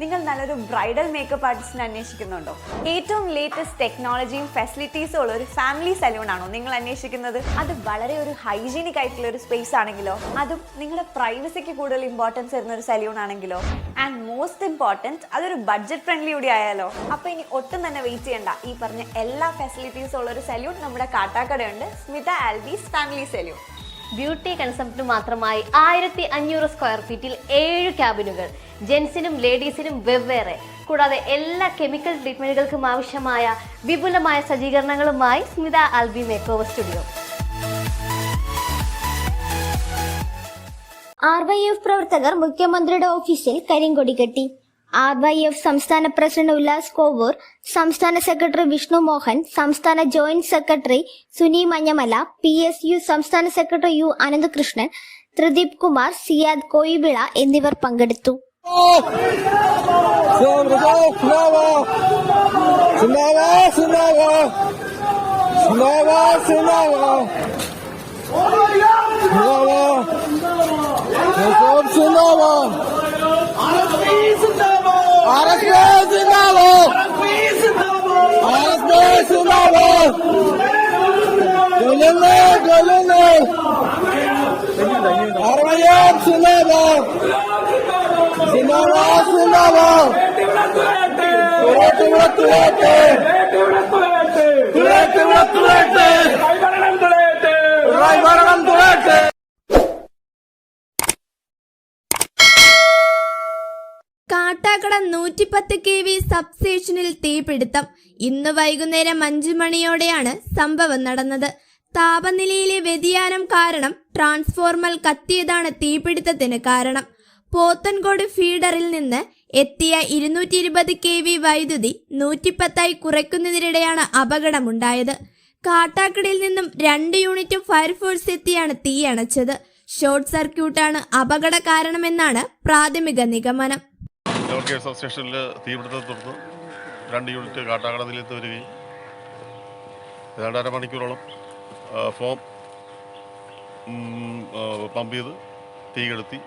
നിങ്ങൾ നല്ലൊരു bridal makeup ആർട്ടിസ്റ്റിനെ അന്വേഷിക്കുന്നുണ്ടോ? ഏറ്റവും ലേറ്റസ്റ്റ് ടെക്നോളജിയും ഫെസിലിറ്റീസും ഉള്ള ഒരു ഫാമിലി സലൂൺ ആണോ നിങ്ങൾ അന്വേഷിക്കുന്നത്? അത് വളരെ ഒരു ഹൈജീനിക് ആയിട്ടുള്ള ഒരു സ്പേസ് ആണെങ്കിലോ? അതും നിങ്ങളുടെ പ്രൈവസിക്ക് കൂടുതൽ ഇമ്പോർട്ടൻസ് തരുന്ന ഒരു സലൂൺ ആണെങ്കിലോ? ആൻഡ് മോസ്റ്റ് ഇമ്പോർട്ടന്റ് അതൊരു ബഡ്ജറ്റ് ഫ്രണ്ട്ലി കൂടി ആയാലോ? അപ്പൊ ഇനി ഒട്ടും തന്നെ വെയിറ്റ് ചെയ്യണ്ട. ഈ പറഞ്ഞ എല്ലാ ഫെസിലിറ്റീസും ഉള്ള ഒരു സലൂൺ നമ്മുടെ കാട്ടാക്കടയുണ്ട്. Smitha Albees family salon beauty concept മാത്രമായി ആയിരത്തി അഞ്ഞൂറ് സ്ക്വയർ ഫീറ്റിൽ ഏഴ് ക്യാബിനുകൾ ജെൻസിനും ലേഡീസിനും വെവ്വേറെ. കൂടാതെ എല്ലാ കെമിക്കൽ ട്രീറ്റ്മെന്റുകൾക്കും ആവശ്യമായ വിപുലമായ സജ്ജീകരണങ്ങളുമായി Smitha Albi makeover studio. R Y F പ്രവർത്തകർ മുഖ്യമന്ത്രിയുടെ ഓഫീസിൽ കരിങ്കൊടി കെട്ടി. ആർ വൈ എഫ് സംസ്ഥാന പ്രസിഡന്റ് ഉല്ലാസ് കോവൂർ സംസ്ഥാന സെക്രട്ടറി വിഷ്ണു മോഹൻ സംസ്ഥാന joint secretary Suni Manjamala P S U സംസ്ഥാന സെക്രട്ടറി യു അനന്തകൃഷ്ണൻ ത്രിദീപ് കുമാർ സിയാദ് കോയിബിള എന്നിവർ പങ്കെടുത്തു. 시험 가자 수나와 수나와 수나와 수나와 수나와 수나와 대점 수나와 아라스페 수나와 아라스페 수나와 걸렸네 걸렸네 아라마야 수나와 Raivaranam turete. കാട്ടാക്കട നൂറ്റിപ്പത്ത് കെ വി സബ്സ്റ്റേഷനിൽ തീപിടുത്തം. ഇന്ന് വൈകുന്നേരം അഞ്ചു മണിയോടെയാണ് സംഭവം നടന്നത്. താപനിലയിലെ വ്യതിയാനം കാരണം ട്രാൻസ്ഫോർമർ കത്തിയതാണ് തീപിടുത്തത്തിന് കാരണം. പോത്തൻകോട് ഫീഡറിൽ നിന്ന് എത്തിയ ഇരുന്നൂറ്റി ഇരുപത് കെ വി വൈദ്യുതി നൂറ്റിപ്പത്തായി കുറയ്ക്കുന്നതിനിടെയാണ് അപകടമുണ്ടായത്. കാട്ടാക്കടയിൽ നിന്നും രണ്ട് യൂണിറ്റ് ഫയർഫോഴ്സ് എത്തിയാണ് തീയണച്ചത് ഷോർട്ട് സർക്യൂട്ടാണ് അപകട കാരണമെന്നാണ് പ്രാഥമിക നിഗമനം. സബ് രണ്ട് യൂണിറ്റ് കാട്ടാക്കട നിലയത്ത് വരികയും ഏതാണ്ട് അരമണിക്കൂറോളം ആ, ഫോം പമ്പ് ചെയ്ത് തീ കെടുത്തി